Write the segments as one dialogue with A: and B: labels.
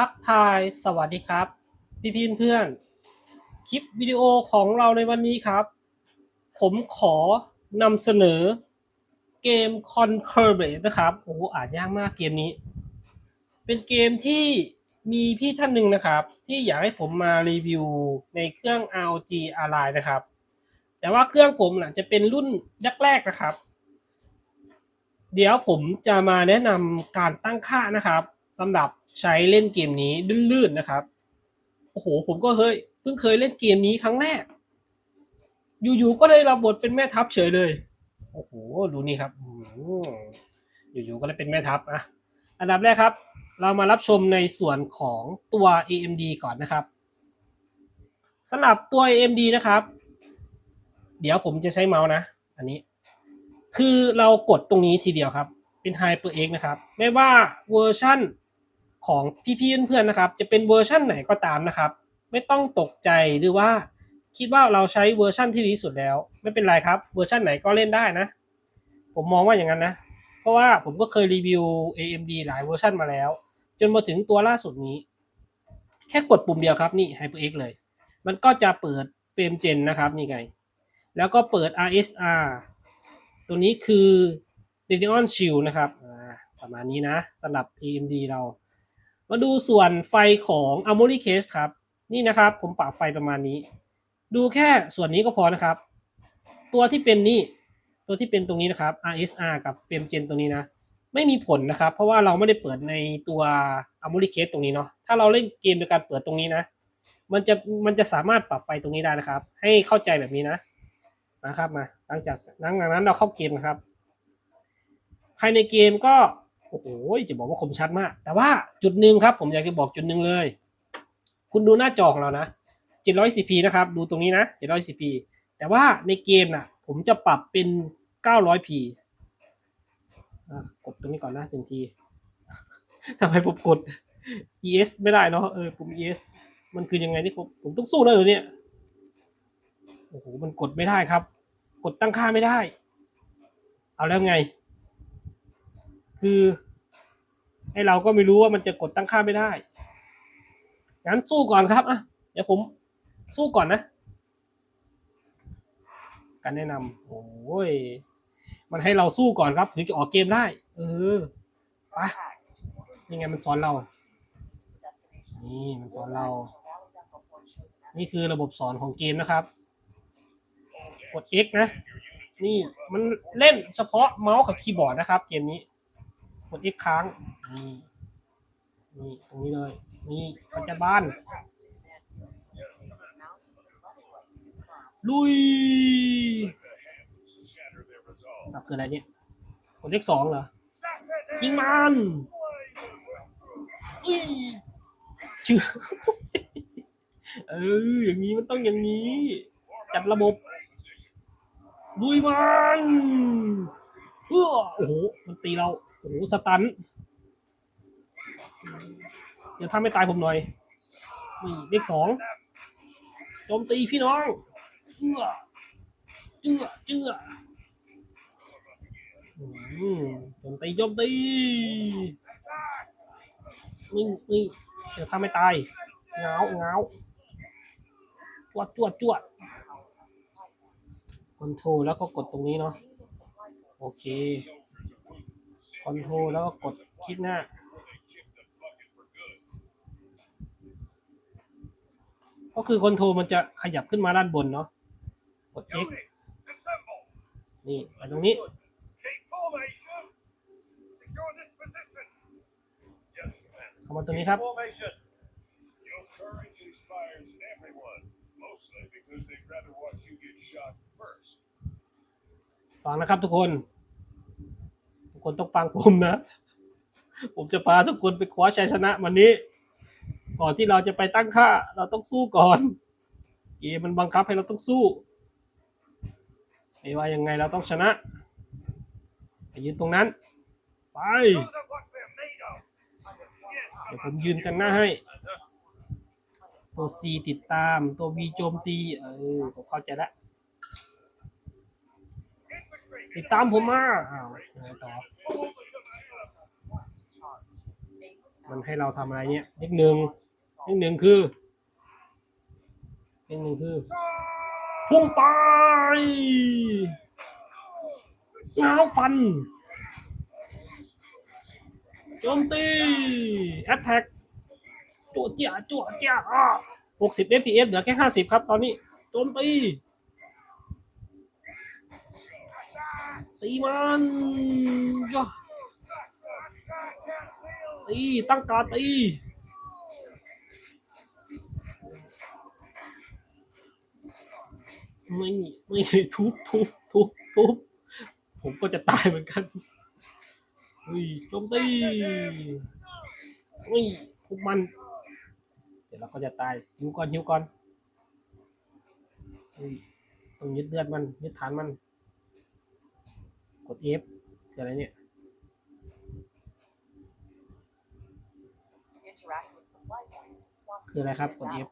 A: ทักทายสวัสดีครับ พี่พี่เพื่อนคลิปวิดีโอของเราในวันนี้ครับ ผมขอนำเสนอเกม Conquer b a t นะครับโอ้อ่านยากมากเกมนี้ เป็นเกมที่มีพี่ท่านหนึ่งนะครับ ที่อยากให้ผมมารีวิวในเครื่อง ROG Ally นะครับ แต่ว่าเครื่องผมนะจะเป็นรุ่นแรกๆนะครับ เดี๋ยวผมจะมาแนะนำการตั้งค่านะครับสำหรับ ใช้เล่นเกมนี้ลื่นๆนะครับ โอ้โห ผมก็เคยเพิ่งเคยเล่นเกมนี้ครั้งแรก อยู่ๆก็ได้รับบทเป็นแม่ทัพเฉยเลย โอ้โห ดูนี่ครับอืมอยู่ๆก็ได้เป็นแม่ทัพอะอันดับแรกครับ เรามารับชมในส่วนของตัว AMD ก่อนนะครับสำหรับตัว AMD นะครับ เดี๋ยวผมจะใช้เมาส์นะ อันนี้ คือเรากดตรงนี้ทีเดียวครับ เป็น HyperX นะครับ ไม่ว่าเวอร์ชั่น ของพี่ๆเพื่อนๆนะครับ จะเป็นเวอร์ชั่นไหนก็ตามนะครับ ไม่ต้องตกใจหรือว่าคิดว่าเราใช้เวอร์ชั่นที่ดีที่สุดแล้ว ไม่เป็นไรครับเวอร์ชั่นไหนก็เล่นได้นะ ผมมองว่าอย่างนั้นนะ เพราะว่าผมก็เคยรีวิว AMD หลายเวอร์ชันมาแล้ว จนมาถึงตัวล่าสุดนี้ แค่กดปุ่มเดียวครับนี่ HyperX เลย มันก็จะเปิดเฟรมเจนนะครับนี่ไง แล้วก็เปิด RSR ตัวนี้คือ Radeon Shield นะครับประมาณนี้นะสำหรับ AMD เรา มาดูส่วนไฟของ Amory Case ครับ นี่นะครับผมปรับไฟประมาณนี้ ดูแค่ส่วนนี้ก็พอนะครับ ตัวที่เป็นนี่ ตัวที่เป็นตรงนี้นะครับ RSR กับ Frame Gen ตรงนี้นะ ไม่มีผลนะครับ เพราะว่าเราไม่ได้เปิดในตัว Amory Case ตรงนี้เนาะ ถ้าเราเล่นเกมโดยการเปิดตรงนี้นะ มันจะมันจะสามารถปรับไฟตรงนี้ได้นะครับ ให้เข้าใจแบบนี้นะนะครับมาหลังจากหลังจากนั้นเราเข้าเกมนะครับ ภายในเกมก็ โอ้โหจะบอกว่าคมชัดมาก แต่ว่าจุดหนึ่งครับ ผมอยากจะบอกจุดหนึ่งเลย คุณดูหน้าจอของเรานะ 700cp นะครับ ดูตรงนี้นะ 700cp แต่ว่าในเกมน่ะ ผมจะปรับเป็น 900p กดตรงนี้ก่อนนะหนึ่งทีทำไมผมกด es ไม่ได้เนาะเออปุ่ม es มันคือยังไงนี่ผมผมต้องสู้นะเดี๋ยวนี้โอ้โหมันกดไม่ได้ครับ กดตั้งค่าไม่ได้ เอาแล้วไง คือไอเราก็ไม่รู้ว่ามันจะกดตั้งค่าไม่ได้ งั้นสู้ก่อนครับอะเดี๋ยวผมสู้ก่อนนะ การแนะนำโอ้ย มันให้เราสู้ก่อนครับถึงจะออกเกมได้ เออไปนี่ไงมันสอนเรา นี่มันสอนเรา นี่คือระบบสอนของเกมนะครับ กด X นะ นี่มันเล่นเฉพาะเมาส์กับคีย์บอร์ดนะครับ เกมนี้ กด X ค้างนี่นี่ตรงนี้เลยนี่ปัจจุบันลุยอะคืออะไรเนี่ยกด X สองเหรอยิงมันอุ้ยเชื่อเอออย่างนี้มันต้องอย่างนี้ จัดระบบลุยมันเออโอ้โห มันตีเรา โอ้โหสตันเดี๋ยวทำให้ตายผมหน่อยนี่เลขสองโจมตีพี่น้องเจือเจือเจืออืมโจมตีโจมตีนี่นี่เดี๋ยวทำให้ตายเงาเงาจวดจวดจวดคอนโทรแล้วก็กดตรงนี้เนาะโอเค คอนโทรแล้วก็กดคิดหน้า ก็คือคอนโทรมันจะขยับขึ้นมาด้านบนเนาะกด X นี่ไปตรงนี้ขมาตรงนี้ครับฟังนะครับทุกคน คนต้องฟังผมนะ ผมจะพาทุกคนไปคว้าชัยชนะวันนี้ ก่อนที่เราจะไปตั้งค่า เราต้องสู้ก่อนเกมมันบังคับให้เราต้องสู้ไม่ว่ายังไงเราต้องชนะไปยืนตรงนั้น ไปเดี๋ยวผมยืนกันหน้าให้ ตัว C ติดตามตัว V โจมตี เออผมเข้าใจแล้ว ติดตามผมมาอ้าวไงต่อ มันให้เราทำอะไรเนี่ยเลขหนึ่งเลขหนึ่งคือเลขหนึ่งคือพุ่งไปง้าวฟันโจมตีแอตแทกจั่วเจ้าจั่วเจ้าหกสิบ fps เหลือแค่ห้าสิบครับตอนนี้โจมตี ตีมันย่าตีตั้งการตีไม่ไม่ทุบทุบทุบทุบผมก็จะตายเหมือนกันเฮ้ยโจมตีเฮ้ยทุบมัน เดี๋ยวเราก็จะตายหิวก่อนหิวก่อนเฮ้ยต้องยึดเลือดมันยึดฐานมัน กด F คืออะไรเนี่ย
B: Interact with supply points to swap
A: คืออะไรครับ กด F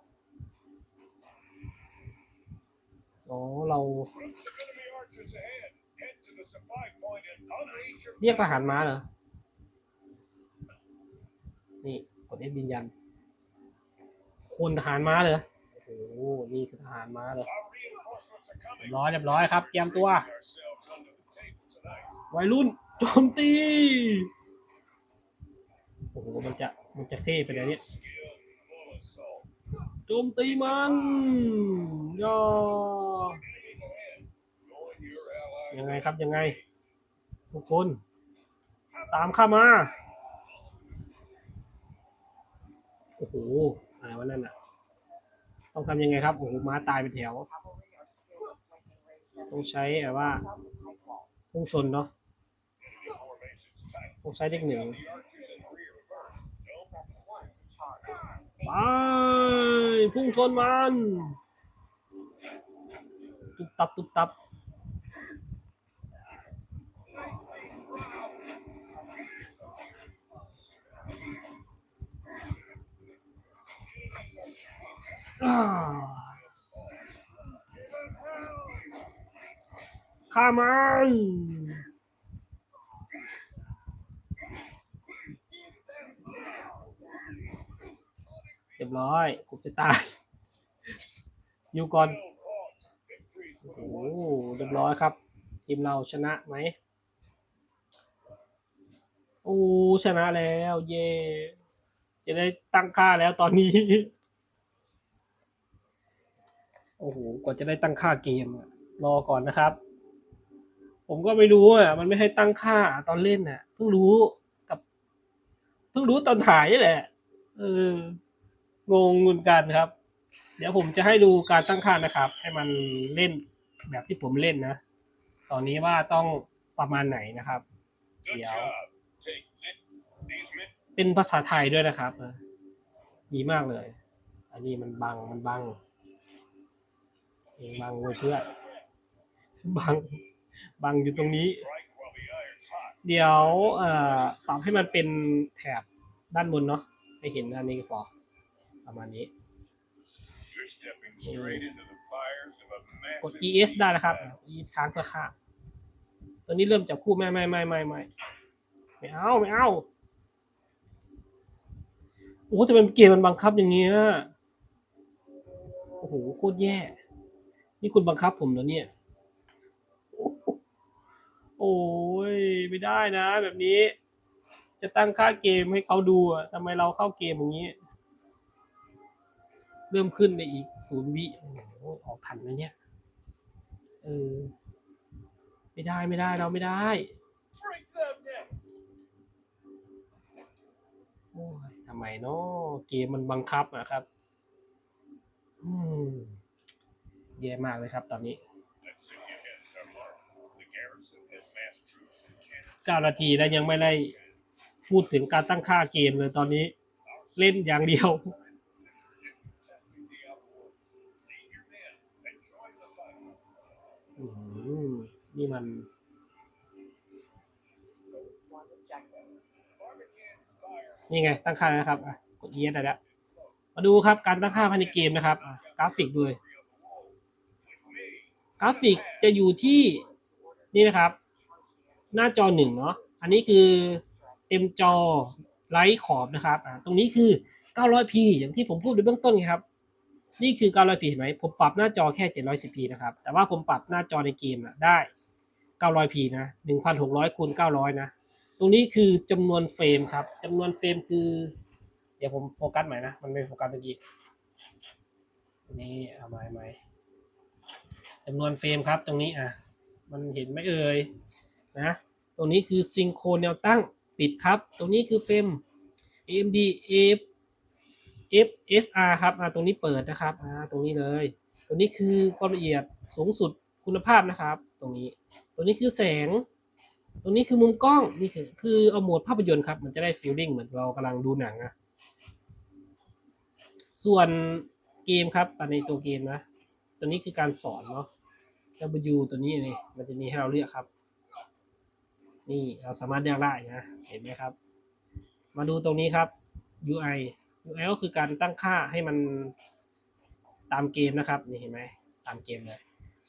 A: อ๋อเรา
C: Groups of enemy archers ahead. Head to the supply point and unleash your
A: เรียกทหารม้าเหรอ นี่ กด F ยืนยันคนทหารม้าเหรอโอ้โหนี่คือทหารม้าเหรอ
C: Our reinforcements are coming.
A: ร้อยเรียบร้อยครับเตรียมตัว วัยรุ่นโจมตี โอ้โห มันจะมันจะเท่ไปเลยเนี่ยโจมตีมันยอยังไงครับยังไง ทุกคน ตามข้ามา โอ้โหอะไรวะนั่นอะ ต้องทำยังไงครับ โอ้โหม้าตายเป็นแถว ต้องใช้แบบว่า
B: Watch out for pipe walls.
A: พุ่งชนเนาะ
C: Enemy formations tight.
A: ต้องใช้เทคนิค
C: Take out the archers in rear first. Don't
B: Press 1 to charge.
A: ไปพุ่งชนมันตุบตับตุบตับอ่า ฆ่ามันเรียบร้อย ผมจะตาย อยู่ก่อน โอ้เรียบร้อยครับ ทีมเราชนะไหม โอ้ ชนะแล้ว เย่จะได้ตั้งค่าแล้วตอนนี้ โอ้โหกว่าจะได้ตั้งค่าเกม รอก่อนนะครับ ผมก็ไม่รู้อะ มันไม่ให้ตั้งค่าตอนเล่นอะ เพิ่งรู้กับ เพิ่งรู้ตอนถ่ายนี่แหละ เออ งงเหมือนกันครับ เดี๋ยวผมจะให้ดูการตั้งค่านะครับ ให้มันเล่นแบบที่ผมเล่นนะ ตอนนี้ว่าต้องประมาณไหนนะครับ
C: Good
A: Yeah.
C: job. Take Vic. These men
A: เป็นภาษาไทยด้วยนะครับเออดีมากเลย อันนี้มันบัง มันบังเองบังเว้ยเพื่อนบัง บังอยู่ตรงนี้
C: strike while the iron's hot.
A: เดี๋ยวเอ่อปรับให้มันเป็นแถบด้านบนเนาะให้เห็นอันนี้ก็พอประมาณนี้
C: You're stepping straight into the fires of a
A: กด
C: massive
A: ES ได้
C: siege
A: นะครับ
C: battle.
A: ES ค้างเพื่อฆ่าตัวนี้เริ่มจับคู่ไม่ไม่ไม่ไม่ไม่ไม่เอาไม่เอาโอ้แต่เป็นเกมมันบังคับอย่างเงี้ยโอ้โหโคตรแย่ นี่คุณบังคับผมเหรอเนี่ย โอ้ยไม่ได้นะ แบบนี้ จะตั้งค่าเกมให้เขาดูอะทำไมเราเข้าเกมอย่างนี้ เริ่มขึ้นในอีกศูนย์วิโอ้ออกทันไหมเนี่ยเออไม่ได้ไม่ได้เราไม่ได้โอ้ยทำไมเนาะเกมมันบังคับนะครับ อืมแย่มากเลยครับตอนนี้ ก้านาทีแล้วยังไม่ได้พูดถึงการตั้งค่าเกมเลยตอนนี้เล่นอย่างเดียว นี่มัน นี่ไง ตั้งค่านะครับกดเอียดแล้มาดูครับการตั้งค่าภายในเกมนะครับ กราฟิกด้วยกราฟิกจะอยู่ที่นี่นะครับ หน้าจอหนึ่งเนาะอันนี้คือเต็มจอไร้ขอบนะครับอ่าตรงนี้คือ 900p อย่างที่ผมพูดในเบื้องต้นครับ นี่คือ 900p เห็นไหมผมปรับหน้าจอแค่ 710p นะครับ แต่ว่าผมปรับหน้าจอในเกมอะได้ 900p นะ 1,600คูณ900 นะ ตรงนี้คือจำนวนเฟรมครับจำนวนเฟรมคือ เดี๋ยวผมโฟกัสใหม่นะ มันไม่โฟกัสเมื่อกี้ นี่เอาใหม่ใหม่จำนวนเฟรมครับตรงนี้อะ มันเห็นไหมเอ่ย นะตรงนี้คือซิงโครแนวตั้งปิดครับ ตรงนี้คือเฟรม AMD F FSR ครับตรงนี้เปิดนะครับตรงนี้เลย ตรงนี้คือความละเอียดสูงสุดคุณภาพนะครับ ตรงนี้ ตรงนี้คือแสง ตรงนี้คือมุมกล้อง นี่คือคือเอาโหมดภาพยนตร์ครับ มันจะได้ฟีลลิ่งเหมือนเรากำลังดูหนังอะส่วนเกมครับในตัวเกมนะ ตัวนี้คือการสอนเนาะ W ตัวนี้นี่ มันจะมีให้เราเลือกครับ นี่เราสามารถเลือกได้นะ เห็นไหมครับ มาดูตรงนี้ครับ UI UI ก็คือการตั้งค่าให้มันตามเกมนะครับ นี่เห็นไหมตามเกมเลย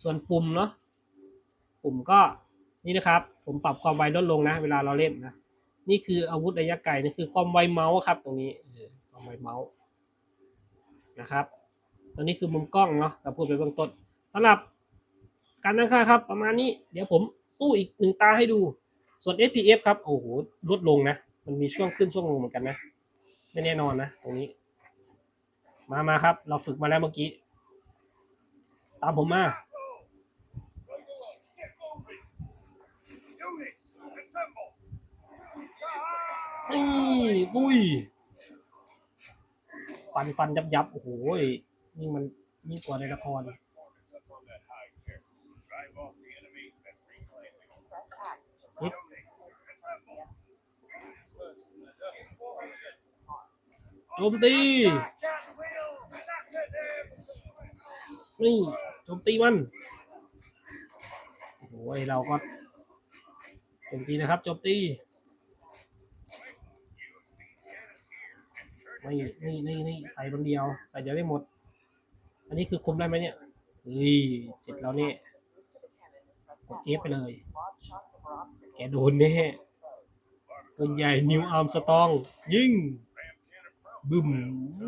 A: ส่วนปุ่มเนาะ ปุ่มก็นี่นะครับ ผมปรับความไวลดลงนะ เวลาเราเล่นนะ นี่คืออาวุธระยะไกลนี่คือความไวเมาส์ครับ ตรงนี้ความไวเมาส์นะครับตัวนี้คือมุมกล้องเนาะเราพูดไปเบื้องต้นสำหรับการตั้งค่าครับประมาณนี้ เดี๋ยวผมสู้อีกหนึ่งตาให้ดู ส่วน SPF ครับโอ้โหลดลงนะ มันมีช่วงขึ้นช่วงลงเหมือนกันนะ ไม่แน่นอนนะตรงนี้ มามาครับ เราฝึกมาแล้วเมื่อกี้ ตามผมมา
C: Get moving. Units, assemble.
A: นี่อุ้ยฟันฟันยับยับโอ้โหยนี่มันยิ่งกว่าในละคร
C: Platform is up
A: โจมตี นี่โจมตีมันโอ้ยเราก็โจมตีนะครับโจมตีไม่ไม่ไม่ไม่ใส่คนเดียว ใส่เดียวได้หมด อันนี้คือคุมได้ไหมเนี่ยเฮ้ยเสร็จแล้วเนี่ยกด F ไปเลย แกโดนแน่ ปืนใหญ่นิวอาร์มสตองยิงบึ้ม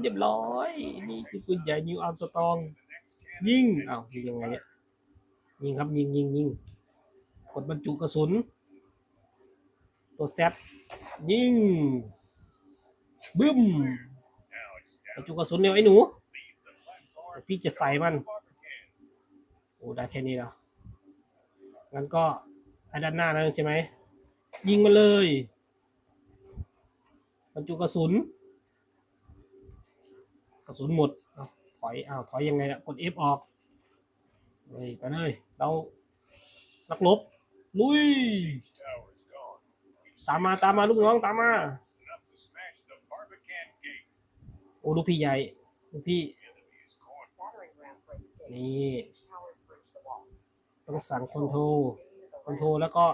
A: เรียบร้อยนี่คือปืนใหญ่นิวอาร์มสตอง ยิงอ้าวยิงยังไงเนี่ยยิงครับยิงยิงยิงกดบรรจุกระสุน ตัวแซดยิงบึ้มบรรจุกระสุนเนี่ยไอ้หนู พี่จะใส่มันโอ้ได้แค่นี้แล้วงั้นก็ไอ้ด้านหน้านั่นใช่ไหมยิงมาเลย รรจุกระสุน กระสุนหมดถอยอ้าวถอยยังไงล่ะกด F ออกเลยไปเลยเราลักลบลุย ตามมาตามมาลูกน้องตามมาโอ้ลูกพี่ใหญ่ลูกพี่
B: นี่
A: ต้องสั่งคอนโทรคอนโทรแล้วก็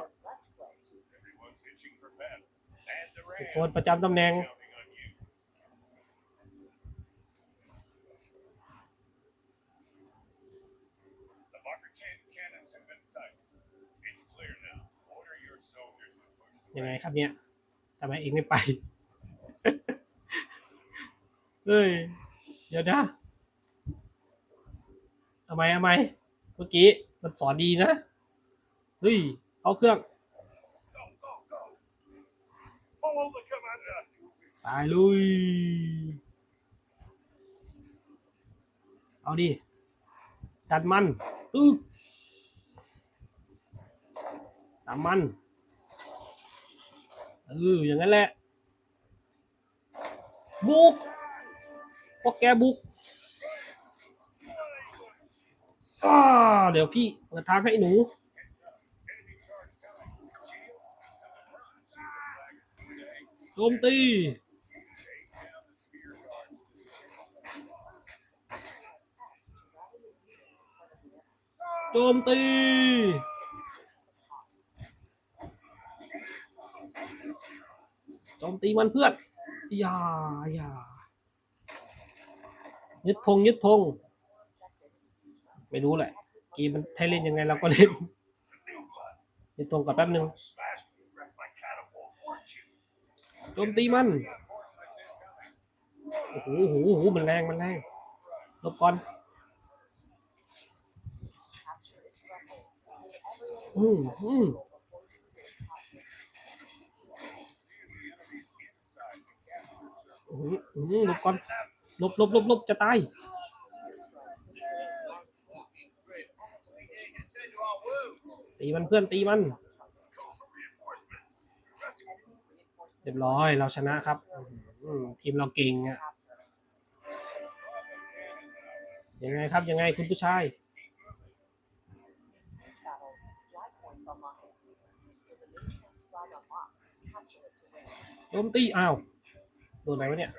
C: โค้
A: ดประจำตำแหน่งยังไงครับเนี่ยทำไมเองไม่ไป เฮ้ย เดี๋ยวนะทำไมทำไม เมื่อกี้ มันสอนดีนะ เฮ้ย เอาเครื่อง ตายลุย เอาดิดันมันตึกตามมัน เออ อย่างนั้นแหละ บุกพวกแกบุกอ้าเดี๋ยวพี่เปิดทางให้หนู โจมตีโจมตีโจมตีมันเพื่อนอย่าอย่ายึดธงยึดธงไม่รู้แหละ เกมมันให้เล่นยังไงเราก็เล่นยึดธงก่อนแป๊บนึง โจมตีมันโอ้โหโอ้โหโหมันแรงมันแรงลบก่อนอืมอืม
B: before choosing conflict.
A: อืมอืมหลบก่อนหลบหลบหลบหลบจะตายตีมันเพื่อนตีมัน เรียบร้อยเราชนะครับทีมเราเก่งอะยังไงครับยังไงคุณผู้ชาย โจมตีอ้าวโดนอะไวะเนี่ย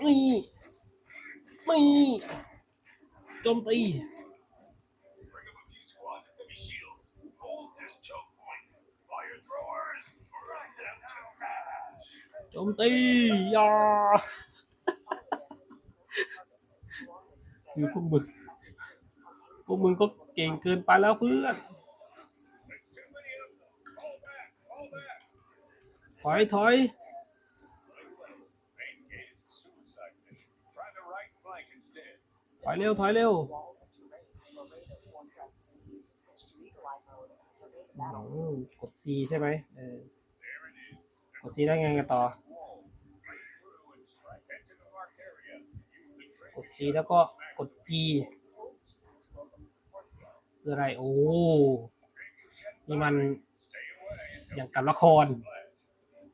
B: ไม่
A: ไม่โจมตีโจมตียาคือพวกมึงพวกมึงก็เก่งเกินไปแล้วเพื่อนถอยถอย ถอยเร็ว ถอยเร็ว
B: น้
A: องกด C ใช่ไหมเออกด C ได้ไงกันต่อ กด C แล้วก็กด G คืออะไร โอ้ นี่มันอย่างกับละคร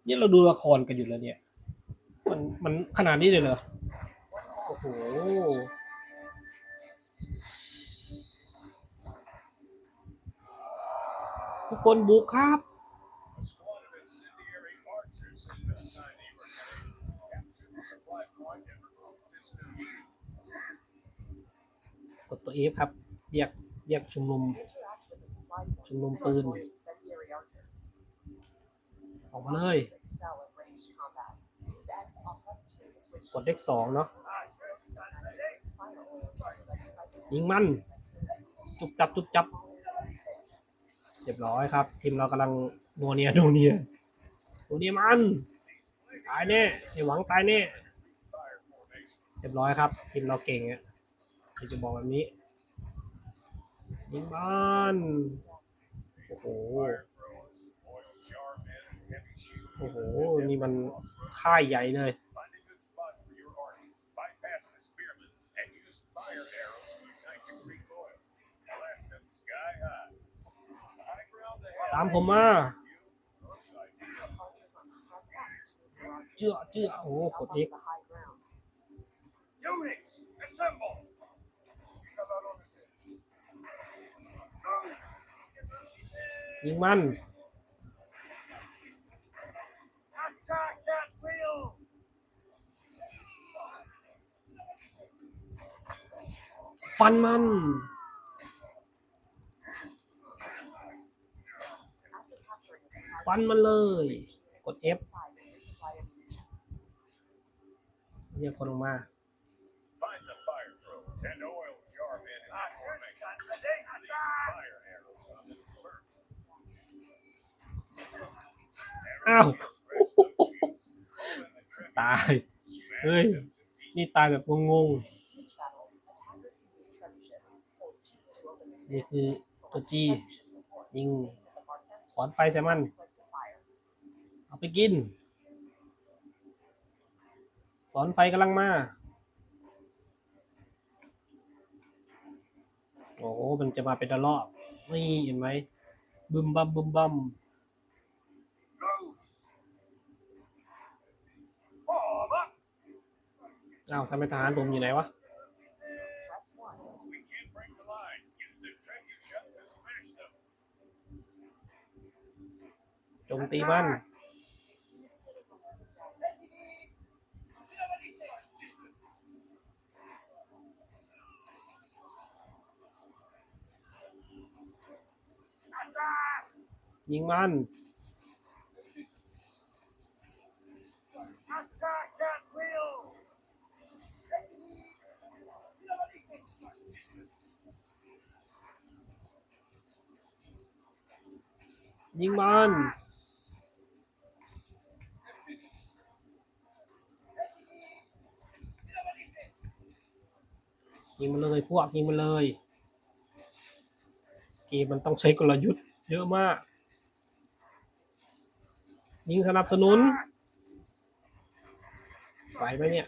A: นี่เราดูละครกันอยู่แล้วเนี่ย มันมันขนาดนี้เลยเหรอ โอ้โห ทุกคนบุกครับ กดตัวเอฟครับแยกแยกชุมนุม ชุมนุมปืน ออกมาเลย กดเลขสองเนาะยิงมัน จุบจับ จุบจับ เรียบร้อยครับ ทีมเรากำลังโนเนียโนเนียโนเนียมันตายแน่ไอหวังตายแน่เรียบร้อยครับ ทีมเราเก่งอะที่จะบอกแบบนี้ยิงมันโอ้โหโอ้โหนี่มันค่ายใหญ่เลย ตามผมมา
C: Your side.
B: Archers on plus X to move their archers
A: เจื้อเจื้อโอ้โห
B: up
A: กด
B: on
A: X
B: the high ground.
C: Units, assemble.
A: ยิงมัน
C: Attack at will.
A: ฟันมัน ฟันมันเลย กด F
B: side and resupply ammunition.
A: เรียกคนออกมา
C: Find the fire throwers and oil jar men in the formation. These fire arrows on the convert.
A: อ้าว
C: Scratch those shields. Pull in the trebuchets.
A: ตาย
C: Smash
A: Ơi.
C: them to pieces.
A: นี่ตายแบบงง
B: In siege battles, attackers can use trebuchets. Hold G to open the
A: ๆนี่
B: command
A: คือ
B: gate.
A: ตัว
B: Select
A: G
B: trebuchet support.
A: ยิง สอนไฟใส่มัน
B: Click to fire.
A: เอาไปกิน สอนไฟกำลังมา โอ้โหมันจะมาเป็นระลอกนี่เห็นไหมบึมบัมบึมบัม
C: Goose. Form up.
A: อ้าวทำไมทหารผมอยู่ไหนวะ จมตีมันยิงมันยิงมัน ยิงมันเลยพวกยิงมันเลยเกมมันต้องใช้กลยุทธ์เยอะมาก ยิงสนับสนุนไหวไหมเนี่ย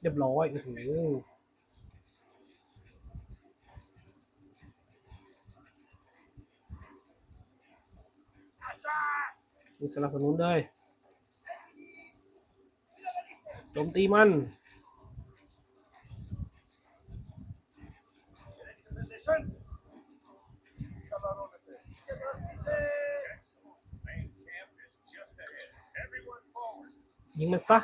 A: เรียบร้อยโอ้โหยิงสนับสนุนเลยโจมตีมัน ยิงมันซะ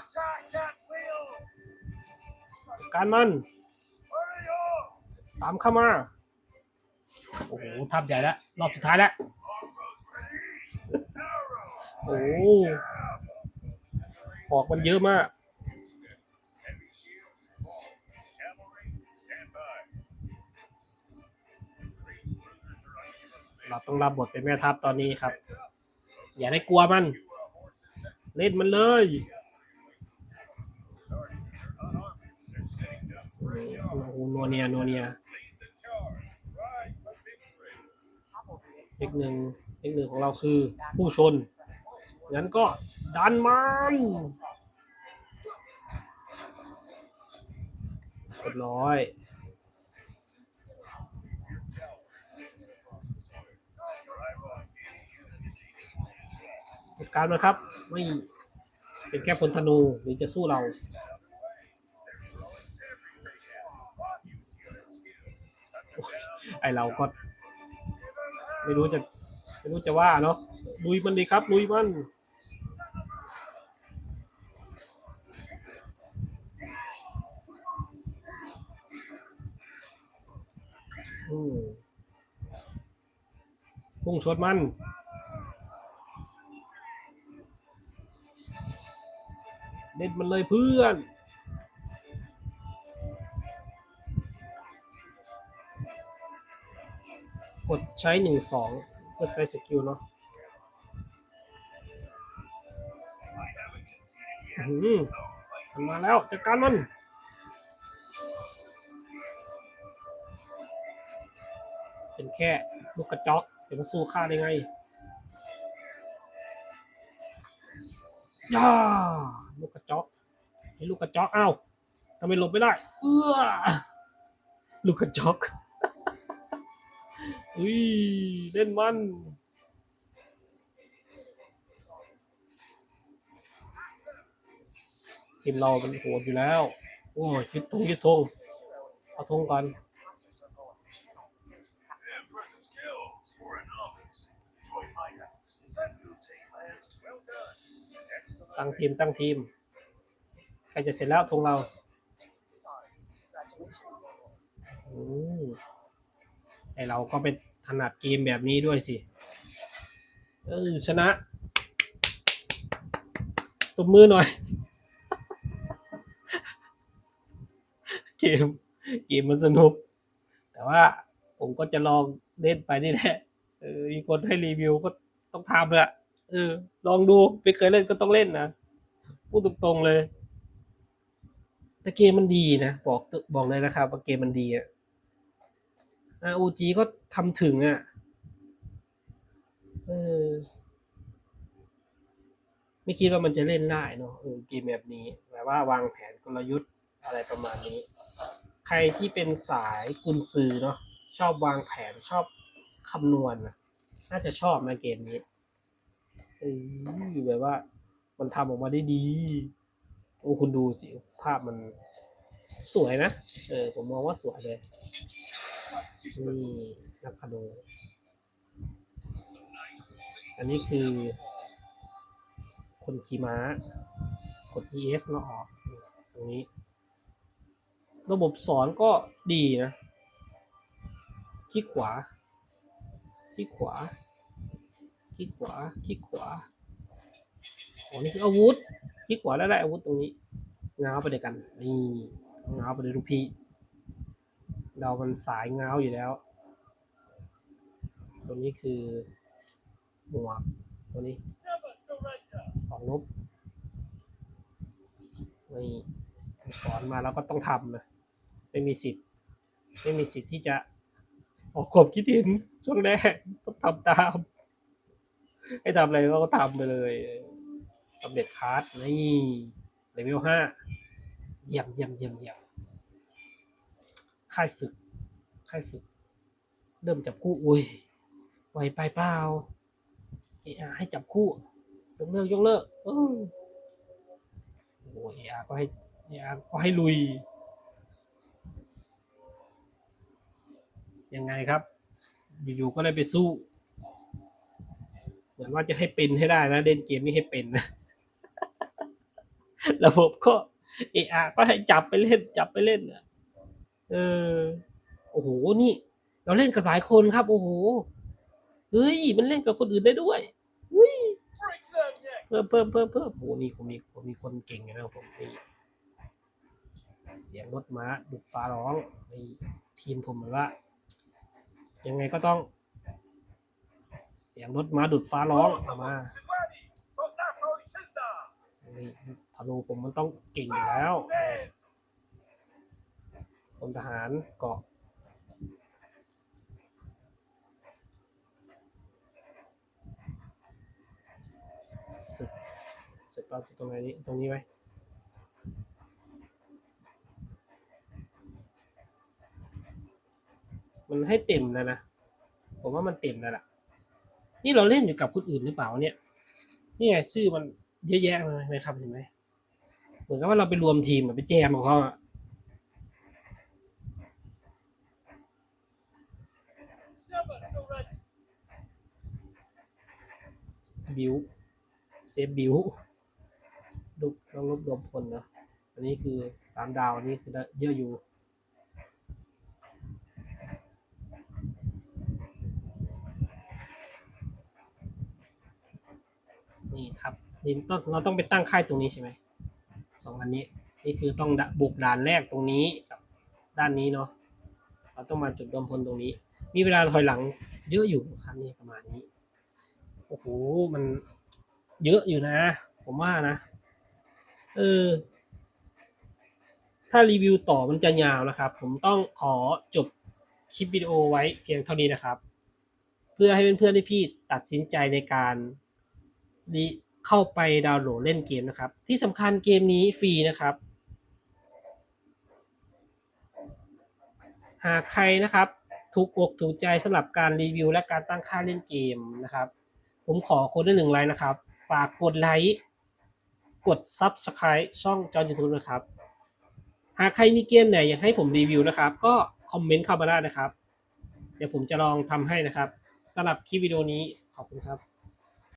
A: การมัน ตามเข้ามา โอ้โหทับใหญ่แล้ว รอบสุดท้ายแล้ว โอ้หอกมันเยอะมาก เราต้องรับบทเป็นแม่ทัพตอนนี้ครับ อย่าได้กลัวมัน เล่นมันเลยโอ้โนเนียโนเนียเลกหนึ่งเลกหนึ่งของเราคือผู้ชน งั้นก็ดันมันเรียบร้อย จัดการมันครับ ไม่เป็นแค่พลธนูหรือจะสู้เราไอเราก็ ไม่รู้จะไม่รู้จะว่าเนาะลุยมันดีครับลุยมันพุ่งชนมัน เด็ดมันเลยเพื่อนกดใช้หนึ่งสองเพื่อใช้สกิลเนาะอื้มันมาแล้วจัดการมันเป็นแค่ลูกกระจอกจะมาสู้ข้าได้ไงย่า ลูกกระจอกไอ้ลูกกระจอกอ้าวทำไมหลบไม่ได้เออลูกกระจอกอุ้ยเล่นมันทีมเราเป็นโหดอยู่แล้ว โอ้ยยึดธงยึดธงเอาธงก่อน ตั้งทีมตั้งทีมใครจะเสร็จแล้วธงเราอืมไอเราก็เป็นถนัดเกมแบบนี้ด้วยสิเออชนะตบมือหน่อย เกมเกมมันสนุก แต่ว่าผมก็จะลองเล่นไปนี่แหละเออมีคนให้รีวิวก็ต้องทำแหละ เออ ลองดูไม่เคยเล่นก็ต้องเล่นนะพูดตรงๆเลย แต่เกมมันดีนะบอกบอกเลยนะครับว่าเกมมันดีอะ ROG ก็ทำถึงอะเออไม่คิดว่ามันจะเล่นได้เนาะเออเกมแบบนี้แบบว่าวางแผนกลยุทธ์อะไรประมาณนี้ ใครที่เป็นสายกุนซือเนาะชอบวางแผนชอบคำนวณนน่าจะชอบนะเกมนี้ อแบบว่า มันทำออกมาได้ดี โอ้คุณดูสิภาพมันสวยนะ เออ ผมมองว่าสวยเลยนี่นักคาโด อันนี้คือ คนขี่ม้ากด ES แล้วออกตรงนี้ ระบบสอนก็ดีนะ คลิกขวา คลิกขวา คลิกขวา คลิกขวาอ๋อนี่คืออาวุธ คลิกขวาแล้วได้อาวุธตรงนี้ง้าวไปด้วยกัน นี่ง้าวไปเลยลูกพี่ เรามันสายง้าวอยู่แล้ว ตัวนี้คือหมวกตัวนี้ของนบนี่สอนมาแล้วก็ต้องทำนะไม่มีสิทธิ์ ไม่มีสิทธิ์ที่จะออกความคิดเห็นช่วงแรกต้องทำตาม ให้ทำอะไรก็ทำไปเลยสำเร็จคาร์ดนี่เลเวลห้าเยี่ยมเยี่ยมเยี่ยมเยี่ยมค่ายฝึก ค่ายฝึก เริ่มจับคู่อุ้ยไวไปเปล่าเอะให้จับคู่ยกเลิกยกเลิกเออโอ้เออาก็ให้เออาก็ให้ลุย ยังไงครับ อยู่ๆก็เลยไปสู้ เหมือนว่าจะให้เป็นให้ได้นะเล่นเกมนี้ให้เป็นนะระบบก็เออาก็ให้จับไปเล่น จับไปเล่นอะเออโอ้โหนี่ เราเล่นกับหลายคนครับ โอ้โหเฮ้ยมันเล่นกับคนอื่นได้ด้วย
C: Break them neck.
A: เพิ่มเพิ่มเพิ่มเพิ่มโอ้นี่ผมมีผมมีคนเก่งนะครับผมนี่เสียงรถม้าดุดฟ้าร้องนี่ทีมผมเหมือนว่า ยังไงก็ต้อง เสียงรถม้าดุดฟ้าร้องออกมา
C: Silvani, of Nassau Chisda.
A: นี่ธนูผมมันต้องเก่งอยู่แล้ว
C: Then,
A: พลทหารเกาะศึกศึกเราจะตรงไหนนี้ตรงนี้ไหมมันให้เต็มแล้วนะ ผมว่ามันเต็มแล้วล่ะ นี่เราเล่นอยู่กับคนอื่นหรือเปล่าเนี่ยนี่ไงชื่อมันเยอะแยะเลยนะครับเห็นไหมเหมือนกับว่าเราไปรวมทีมไปแจมของเขาอะบิวเซฟบิวดูต้องรวบรวมพลนะอันนี้คือสามดาว อันนี้คือเยอะอยู่ นี่ครับนี่ต้องเราต้องไปตั้งค่ายตรงนี้ใช่ไหมสองอันนี้นี่คือต้องบุกด่านแรกตรงนี้กับด้านนี้เนาะเราต้องมาจุดรวมพลตรงนี้ มีเวลาถอยหลังเยอะอยู่ครับนี่ประมาณนี้โอ้โหมันเยอะอยู่นะ ผมว่านะเออถ้ารีวิวต่อมันจะยาวนะครับ ผมต้องขอจบคลิปวิดีโอไว้เพียงเท่านี้นะครับ เพื่อให้เพื่อนๆที่พี่ตัดสินใจในการ เข้าไปดาวน์โหลดเล่นเกมนะครับ ที่สำคัญเกมนี้ฟรีนะครับ หากใครนะครับถูกอกถูกใจสำหรับการรีวิวและการตั้งค่าเล่นเกมนะครับ ผมขอคนละหนึ่งไลค์นะครับ ฝากกดไลค์ กด Subscribe ช่องจอ YouTube นะครับ หากใครมีเกมไหนอยากให้ผมรีวิวนะครับ ก็คอมเมนต์เข้ามาได้นะครับ เดี๋ยวผมจะลองทำให้นะครับสำหรับคลิปวิดีโอนี้ขอบคุณครับ